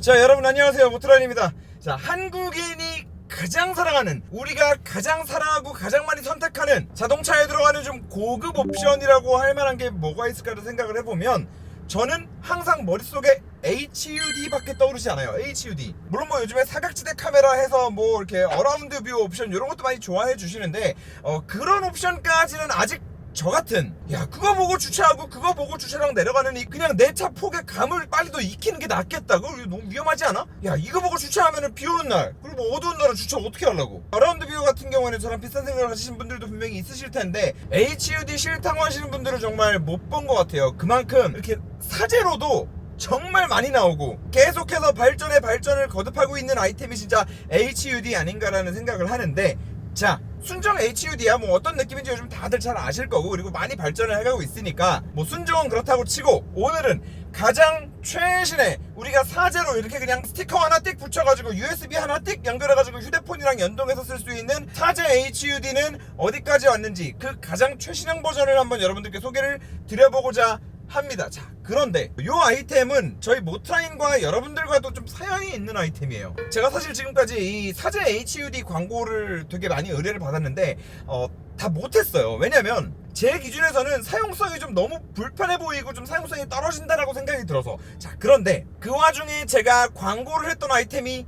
자 여러분 안녕하세요. 모트라인입니다. 자 한국인이 가장 사랑하는 우리가 가장 사랑하고 가장 많이 선택하는 자동차에 들어가는 좀 고급 옵션이라고 할 만한 게 뭐가 있을까를 생각을 해보면 저는 항상 머릿속에 HUD밖에 떠오르지 않아요. HUD 물론 뭐 요즘에 사각지대 카메라 해서 뭐 이렇게 어라운드 뷰 옵션 이런 것도 많이 좋아해 주시는데 어, 그런 옵션까지는 아직 저 같은. 야 그거 보고 주차하고 그거 보고 주차장 내려가는 이 그냥 내 차 폭의 감을 빨리 더 익히는 게 낫겠다 그거 너무 위험하지 않아? 야 이거 보고 주차하면은 비 오는 날. 그리고 뭐 어두운 날은 주차 어떻게 하려고? 어라운드 뷰 같은 경우에는 저랑 비슷한 생각을 하시는 분들도 분명히 있으실 텐데 HUD 싫다고 하시는 분들은 정말 못 본 것 같아요. 그만큼 이렇게 사제로도 정말 많이 나오고 계속해서 발전에 발전을 거듭하고 있는 아이템이 진짜 HUD 아닌가라는 생각을 하는데 자 순정 HUD야. 뭐 어떤 느낌인지 요즘 다들 잘 아실 거고 그리고 많이 발전을 해가고 있으니까 뭐 순정은 그렇다고 치고 오늘은 가장 최신의 우리가 사제로 이렇게 그냥 스티커 하나 띡 붙여가지고 USB 하나 띡 연결해가지고 휴대폰이랑 연동해서 쓸 수 있는 사제 HUD는 어디까지 왔는지 그 가장 최신형 버전을 한번 여러분들께 소개를 드려보고자 합니다. 자, 그런데 이 아이템은 저희 모트라인과 여러분들과도 좀 사연이 있는 아이템이에요. 제가 사실 지금까지 이 사제 HUD 광고를 되게 많이 의뢰를 받았는데 어, 다 못했어요. 왜냐면 제 기준에서는 사용성이 좀 너무 불편해 보이고 좀 사용성이 떨어진다라고 생각이 들어서 자, 그런데 그 와중에 제가 광고를 했던 아이템이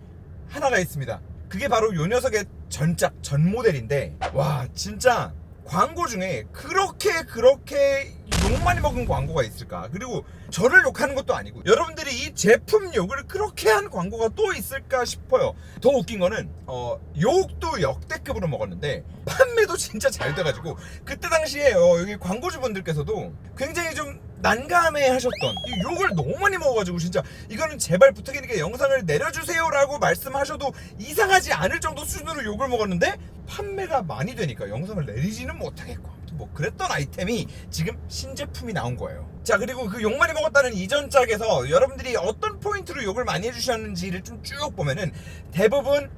하나가 있습니다. 그게 바로 요 녀석의 전작 전 모델인데 와 진짜 광고 중에 그렇게 그렇게 욕 많이 먹은 광고가 있을까? 그리고 저를 욕하는 것도 아니고 여러분들이 이 제품 욕을 그렇게 한 광고가 또 있을까 싶어요. 더 웃긴 거는 어 욕도 역대급으로 먹었는데 판매도 진짜 잘 돼가지고 그때 당시에 어, 여기 광고주분들께서도 굉장히 좀 난감해 하셨던 이 욕을 너무 많이 먹어가지고 진짜 이거는 제발 부탁이니까 영상을 내려주세요라고 말씀하셔도 이상하지 않을 정도 수준으로 욕을 먹었는데 판매가 많이 되니까 영상을 내리지는 못하겠고 뭐 그랬던 아이템이 지금 신제품이 나온 거예요 자 그리고 그 욕 많이 먹었다는 이전 짝에서 여러분들이 어떤 포인트로 욕을 많이 해주셨는지를 좀 쭉 보면은 대부분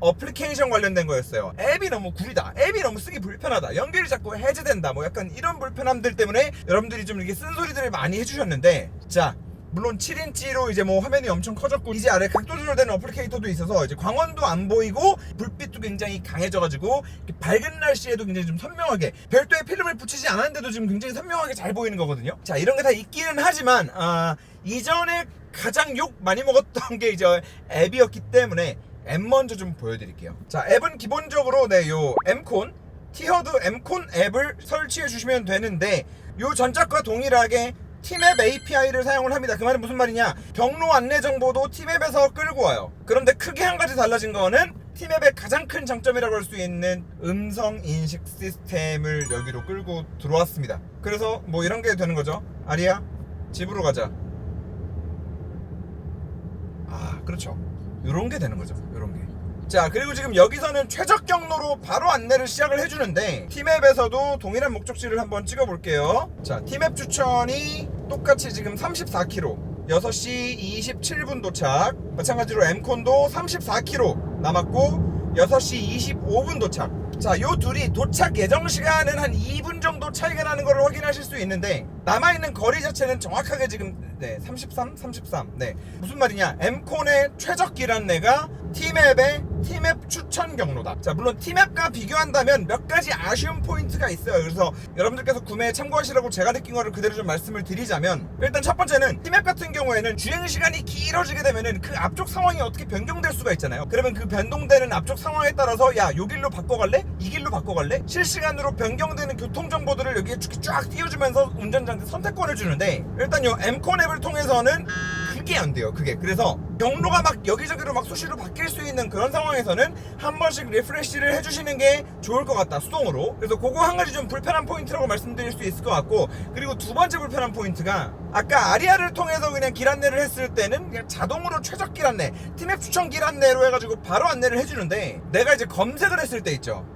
어플리케이션 관련된 거였어요. 앱이 너무 구리다. 앱이 너무 쓰기 불편하다. 연결이 자꾸 해제된다. 뭐 약간 이런 불편함들 때문에 여러분들이 좀 이렇게 쓴소리들을 많이 해주셨는데, 자, 물론 7인치로 이제 뭐 화면이 엄청 커졌고 이제 아래 각도 조절되는 어플리케이터도 있어서 이제 광원도 안 보이고 불빛도 굉장히 강해져가지고 밝은 날씨에도 굉장히 좀 선명하게 별도의 필름을 붙이지 않았는데도 지금 굉장히 선명하게 잘 보이는 거거든요. 자 이런 게 다 있기는 하지만 아, 이전에 가장 욕 많이 먹었던 게 이제 앱이었기 때문에 앱 먼저 좀 보여드릴게요. 자 앱은 기본적으로 네요 엠콘 티허드 엠콘 앱을 설치해 주시면 되는데 요 전작과 동일하게 티맵 API를 사용을 합니다. 그 말은 무슨 말이냐? 경로 안내 정보도 티맵에서 끌고 와요. 그런데 크게 한 가지 달라진 거는 티맵의 가장 큰 장점이라고 할 수 있는 음성 인식 시스템을 여기로 끌고 들어왔습니다. 그래서 뭐 이런 게 되는 거죠. 아리야, 집으로 가자. 아, 그렇죠. 이런 게 되는 거죠. 이런 게. 자 그리고 지금 여기서는 최적 경로로 바로 안내를 시작을 해주는데 티맵에서도 동일한 목적지를 한번 찍어볼게요. 자 티맵 추천이 똑같이 지금 34km 6시 27분 도착. 마찬가지로 엠콘도 34km 남았고 6시 25분 도착. 자 요 둘이 도착 예정 시간은 한 2분 정도 차이가 나는 걸 확인하실 수 있는데 남아있는 거리 자체는 정확하게 지금 네 33, 33. 네. 무슨 말이냐? 엠콘의 최적 길 안내가 티맵의 티맵 추천 경로다. 자 물론 티맵과 비교한다면 몇 가지 아쉬운 포인트가 있어요. 그래서 여러분들께서 구매에 참고하시라고 제가 느낀 거를 그대로 좀 말씀을 드리자면 일단 첫 번째는 티맵 같은 경우에는 주행 시간이 길어지게 되면은 그 앞쪽 상황이 어떻게 변경될 수가 있잖아요. 그러면 그 변동되는 앞쪽 상황에 따라서 야 요 길로 바꿔갈래? 이 길로 바꿔갈래? 실시간으로 변경되는 교통 정보들을 여기에 쭉, 쫙 띄워주면서 운전자한테 선택권을 주는데 일단 요 엠콘 앱을 통해서는 그게 안 돼요. 그게 그래서 경로가 막 여기저기로 막 수시로 바뀔 수 있는 그런 상황에서는 한 번씩 리프레시를 해주시는 게 좋을 것 같다 수동으로. 그래서 그거 한 가지 좀 불편한 포인트라고 말씀드릴 수 있을 것 같고 그리고 두 번째 불편한 포인트가 아까 아리아를 통해서 그냥 길 안내를 했을 때는 그냥 자동으로 최적 길 안내, 티맵 추천 길 안내로 해가지고 바로 안내를 해주는데 내가 이제 검색을 했을 때 있죠.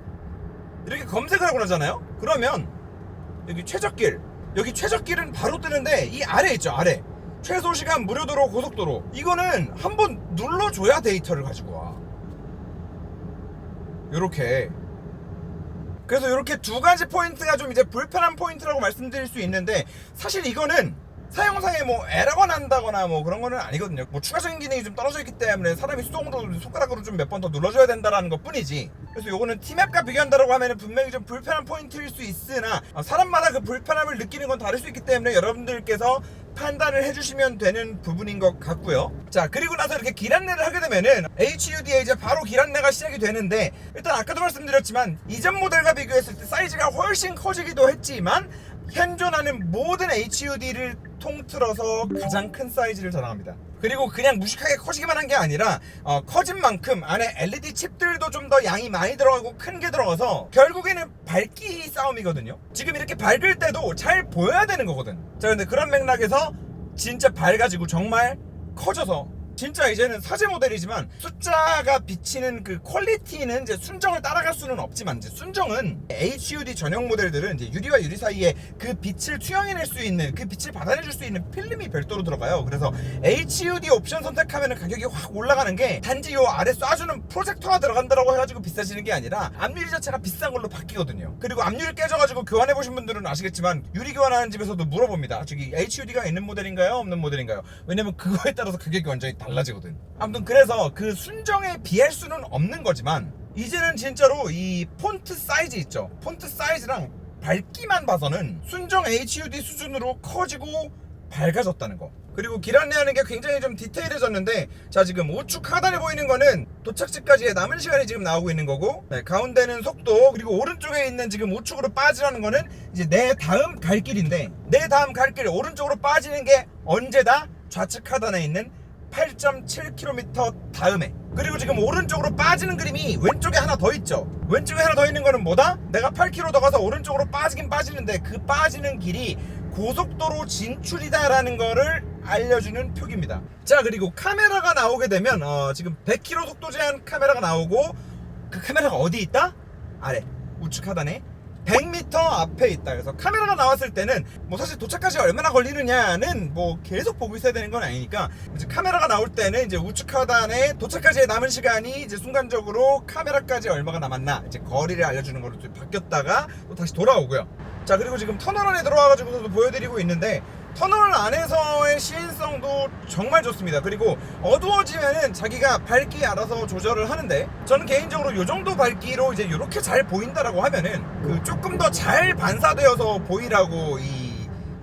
이렇게 검색을 하고 나잖아요. 그러면 여기 최적길 여기 최적길은 바로 뜨는데 이 아래 있죠 아래 최소 시간 무료 도로 고속도로 이거는 한번 눌러줘야 데이터를 가지고 와 요렇게 그래서 이렇게 두 가지 포인트가 좀 이제 불편한 포인트라고 말씀드릴 수 있는데 사실 이거는 사용상에 뭐 에러가 난다거나 뭐 그런 거는 아니거든요. 뭐 추가적인 기능이 좀 떨어져 있기 때문에 사람이 수동으로 손가락으로 좀 몇 번 더 눌러줘야 된다라는 것 뿐이지. 그래서 요거는 티맵과 비교한다라고 하면은 분명히 좀 불편한 포인트일 수 있으나 어, 사람마다 그 불편함을 느끼는 건 다를 수 있기 때문에 여러분들께서 판단을 해주시면 되는 부분인 것 같고요. 자 그리고 나서 이렇게 길 안내를 하게 되면은 HUD에 이제 바로 길 안내가 시작이 되는데 일단 아까도 말씀드렸지만 이전 모델과 비교했을 때 사이즈가 훨씬 커지기도 했지만 현존하는 모든 HUD를 통틀어서 가장 큰 사이즈를 자랑합니다. 그리고 그냥 무식하게 커지기만 한 게 아니라 어, 커진 만큼 안에 LED 칩들도 좀 더 양이 많이 들어가고 큰 게 들어가서 결국에는 밝기 싸움이거든요. 지금 이렇게 밝을 때도 잘 보여야 되는 거거든. 자 근데 그런 맥락에서 진짜 밝아지고 정말 커져서 진짜 이제는 사제 모델이지만 숫자가 비치는 그 퀄리티는 이제 순정을 따라갈 수는 없지만 이제 순정은 HUD 전용 모델들은 이제 유리와 유리 사이에 그 빛을 투영해낼 수 있는 그 빛을 받아내줄 수 있는 필름이 별도로 들어가요. 그래서 HUD 옵션 선택하면 가격이 확 올라가는 게 단지 요 아래 쏴주는 프로젝터가 들어간다고 해가지고 비싸지는 게 아니라 앞유리 자체가 비싼 걸로 바뀌거든요. 그리고 앞유리 깨져가지고 교환해 보신 분들은 아시겠지만 유리 교환하는 집에서도 물어봅니다. 저기 HUD가 있는 모델인가요? 없는 모델인가요? 왜냐면 그거에 따라서 가격이 완전히 달라지거든. 아무튼 그래서 그 순정에 비할 수는 없는 거지만 이제는 진짜로 이 폰트 사이즈 있죠. 폰트 사이즈랑 밝기만 봐서는 순정 HUD 수준으로 커지고 밝아졌다는 거. 그리고 길 안내하는 게 굉장히 좀 디테일해졌는데 자 지금 우측 하단에 보이는 거는 도착지까지의 남은 시간이 지금 나오고 있는 거고 네, 가운데는 속도 그리고 오른쪽에 있는 지금 우측으로 빠지라는 거는 이제 내 다음 갈 길인데 내 다음 갈길 오른쪽으로 빠지는 게 언제다 좌측 하단에 있는 8.7km 다음에. 그리고 지금 오른쪽으로 빠지는 그림이 왼쪽에 하나 더 있죠. 왼쪽에 하나 더 있는 거는 뭐다? 내가 8km 더 가서 오른쪽으로 빠지긴 빠지는데 그 빠지는 길이 고속도로 진출이다라는 거를 알려주는 표기입니다. 자 그리고 카메라가 나오게 되면 어, 지금 100km 속도 제한 카메라가 나오고 그 카메라가 어디 있다? 아래. 우측 하단에 100m 앞에 있다. 그래서 카메라가 나왔을 때는 뭐 사실 도착까지 얼마나 걸리느냐는 뭐 계속 보고 있어야 되는 건 아니니까 이제 카메라가 나올 때는 이제 우측 하단에 도착까지의 남은 시간이 이제 순간적으로 카메라까지 얼마가 남았나 이제 거리를 알려주는 걸로 또 바뀌었다가 또 다시 돌아오고요. 자 그리고 지금 터널 안에 들어와가지고도 보여드리고 있는데 터널 안에서의 시인성도 정말 좋습니다. 그리고 어두워지면은 자기가 밝기 알아서 조절을 하는데 저는 개인적으로 이 정도 밝기로 이제 이렇게 잘 보인다라고 하면은 그 조금 더 잘 반사되어서 보이라고 이, 이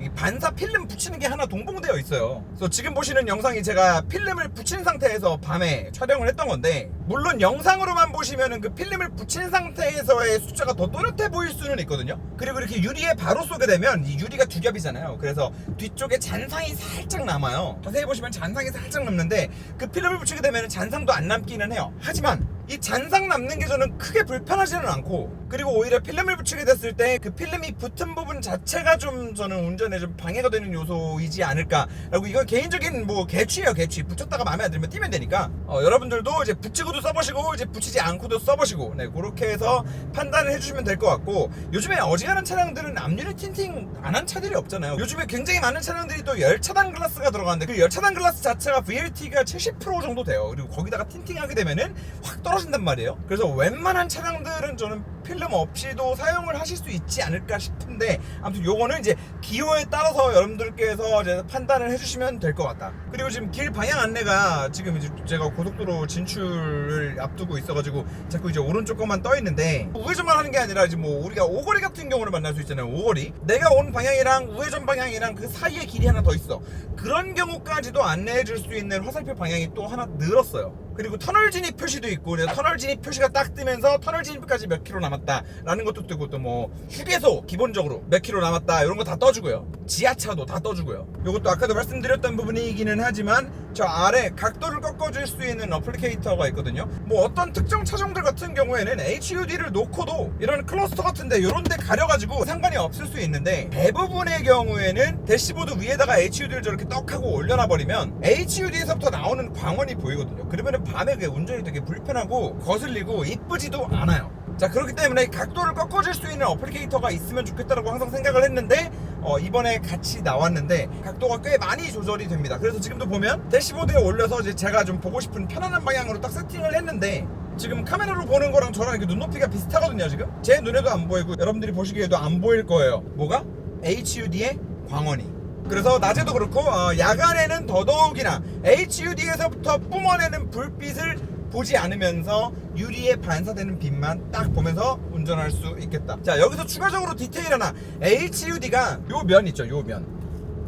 반사 필름 붙이는 게 하나 동봉되어 있어요. 그래서 지금 보시는 영상이 제가 필름을 붙인 상태에서 밤에 촬영을 했던 건데 물론 영상으로만 보시면은 그 필름을 붙인 상태에서의 숫자가 더 또렷해 보일 수는 있거든요. 그리고 이렇게 유리에 바로 쏘게 되면 이 유리가 두 겹이잖아요. 그래서 뒤쪽에 잔상이 살짝 남아요. 자세히 보시면 잔상이 살짝 남는데 그 필름을 붙이게 되면 잔상도 안 남기는 해요. 하지만 이 잔상 남는 게 저는 크게 불편하지는 않고 그리고 오히려 필름을 붙이게 됐을 때 그 필름이 붙은 부분 자체가 좀 저는 운전에 좀 방해가 되는 요소이지 않을까라고 이건 개인적인 뭐 개취예요 개취. 붙였다가 마음에 안 들면 띄면 되니까. 어, 여러분들도 이제 붙이고도 써보시고 이제 붙이지 않고도 써보시고. 네 그렇게 해서 판단을 해주시면 될 것 같고 요즘에 어지간한 차량들은 앞유리 틴팅 안 한 차들이 없잖아요. 요즘에 굉장히 많은 차량들이 또 열차단 글라스가 들어가는데 그 열차단 글라스 자체가 VLT가 70% 정도 돼요. 그리고 거기다가 틴팅하게 되면은 확 떨어 진단 말이에요. 그래서 웬만한 차량들은 저는 필름 없이도 사용을 하실 수 있지 않을까 싶은데 아무튼 요거는 이제 기호에 따라서 여러분들께서 이제 판단을 해주시면 될 것 같다. 그리고 지금 길 방향 안내가 지금 이제 제가 고속도로 진출을 앞두고 있어가지고 자꾸 이제 오른쪽 것만 떠 있는데 우회전만 하는 게 아니라 이제 뭐 우리가 오거리 같은 경우를 만날 수 있잖아요 오거리. 내가 온 방향이랑 우회전 방향이랑 그 사이에 길이 하나 더 있어. 그런 경우까지도 안내해 줄 수 있는 화살표 방향이 또 하나 늘었어요. 그리고 터널 진입 표시도 있고 터널 진입 표시가 딱 뜨면서 터널 진입까지 몇 킬로 남 았다 라는 것도 뜨고 또 뭐 휴게소 기본적으로 몇 킬로 남았다 이런 거 다 떠주고요. 지하차도 다 떠주고요. 이것도 아까도 말씀드렸던 부분이기는 하지만 저 아래 각도를 꺾어줄 수 있는 어플리케이터가 있거든요. 뭐 어떤 특정 차종들 같은 경우에는 HUD를 놓고도 이런 클러스터 같은데 이런 데 가려가지고 상관이 없을 수 있는데 대부분의 경우에는 대시보드 위에다가 HUD를 저렇게 떡하고 올려놔 버리면 HUD에서부터 나오는 광원이 보이거든요. 그러면 밤에 그게 운전이 되게 불편하고 거슬리고 이쁘지도 않아요 자 그렇기 때문에 각도를 꺾어줄 수 있는 어플리케이터가 있으면 좋겠다라고 항상 생각을 했는데 어, 이번에 같이 나왔는데 각도가 꽤 많이 조절이 됩니다. 그래서 지금도 보면 대시보드에 올려서 이제 제가 좀 보고 싶은 편안한 방향으로 딱 세팅을 했는데 지금 카메라로 보는 거랑 저랑 이렇게 눈높이가 비슷하거든요 지금? 제 눈에도 안 보이고 여러분들이 보시기에도 안 보일 거예요. 뭐가? HUD의 광원이. 그래서 낮에도 그렇고 어, 야간에는 더더욱이나 HUD에서부터 뿜어내는 불빛을 보지 않으면서 유리에 반사되는 빛만 딱 보면서 운전할 수 있겠다. 자 여기서 추가적으로 디테일 하나. HUD가 요 면 있죠 요 면.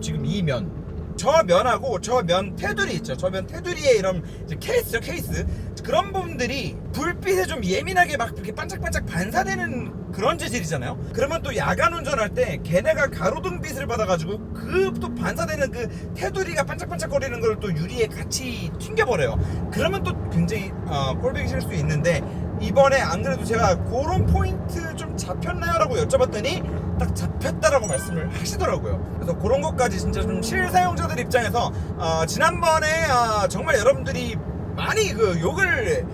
지금 이면 저 면하고 저 면 테두리 있죠. 저 면 테두리에 이런 케이스죠, 케이스. 그런 부분들이 불빛에 좀 예민하게 막 이렇게 반짝반짝 반사되는 그런 재질이잖아요. 그러면 또 야간 운전할 때 걔네가 가로등 빛을 받아가지고 그 또 반사되는 그 테두리가 반짝반짝거리는 걸 또 유리에 같이 튕겨버려요. 그러면 또 굉장히 어, 꼴보기 싫을 수 있는데 이번에 안 그래도 제가 그런 포인트 좀 잡혔나요? 라고 여쭤봤더니 딱 잡혔다라고 말씀을 하시더라고요. 그래서 그런 것까지 진짜 좀 실사용자들 입장에서 어, 지난번에 어, 정말 여러분들이 많이 그 욕을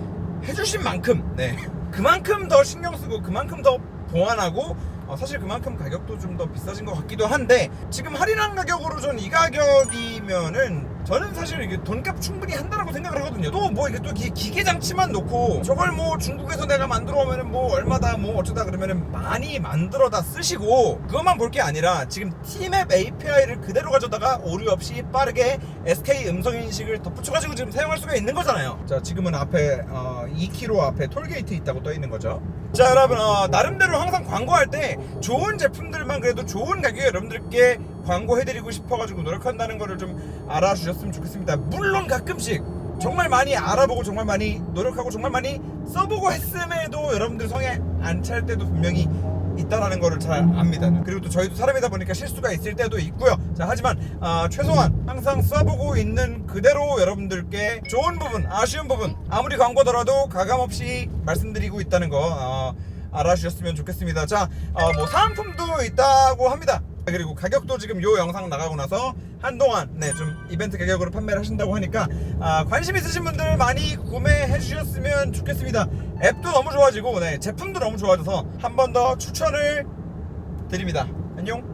해주신 만큼 네 그만큼 더 신경 쓰고 그만큼 더 보완하고 어, 사실 그만큼 가격도 좀 더 비싸진 것 같기도 한데 지금 할인한 가격으로 전 이 가격이면은 저는 사실 이게 돈값 충분히 한다라고 생각을 하거든요. 또 뭐 이게 또 기, 기계 장치만 놓고 저걸 뭐 중국에서 내가 만들어 오면은 뭐 얼마다 뭐 어쩌다 그러면은 많이 만들어다 쓰시고 그것만 볼 게 아니라 지금 T맵 API를 그대로 가져다가 오류 없이 빠르게 SK 음성 인식을 덧붙여가지고 지금 사용할 수가 있는 거잖아요. 자 지금은 앞에 어, 2km 앞에 톨게이트 있다고 떠 있는 거죠. 자 여러분 어, 나름대로 항상 광고할 때 좋은 제품들만 그래도 좋은 가격에 여러분들께 광고해드리고 싶어가지고 노력한다는 거를 좀 알아주셨으면 좋겠습니다. 물론 가끔씩 정말 많이 알아보고 정말 많이 노력하고 정말 많이 써보고 했음에도 여러분들 성에 안 찰 때도 분명히 있다라는 거를 잘 압니다. 그리고 또 저희도 사람이다 보니까 실수가 있을 때도 있고요. 자 하지만 아, 최소한 항상 써보고 있는 그대로 여러분들께 좋은 부분, 아쉬운 부분 아무리 광고더라도 가감 없이 말씀드리고 있다는 거 어, 알아주셨으면 좋겠습니다. 자, 어, 뭐 사은품도 있다고 합니다. 그리고 가격도 지금 요 영상 나가고 나서 한동안 네 좀 이벤트 가격으로 판매를 하신다고 하니까 아, 관심 있으신 분들 많이 구매해 주셨으면 좋겠습니다. 앱도 너무 좋아지고 네 제품도 너무 좋아져서 한 번 더 추천을 드립니다. 안녕.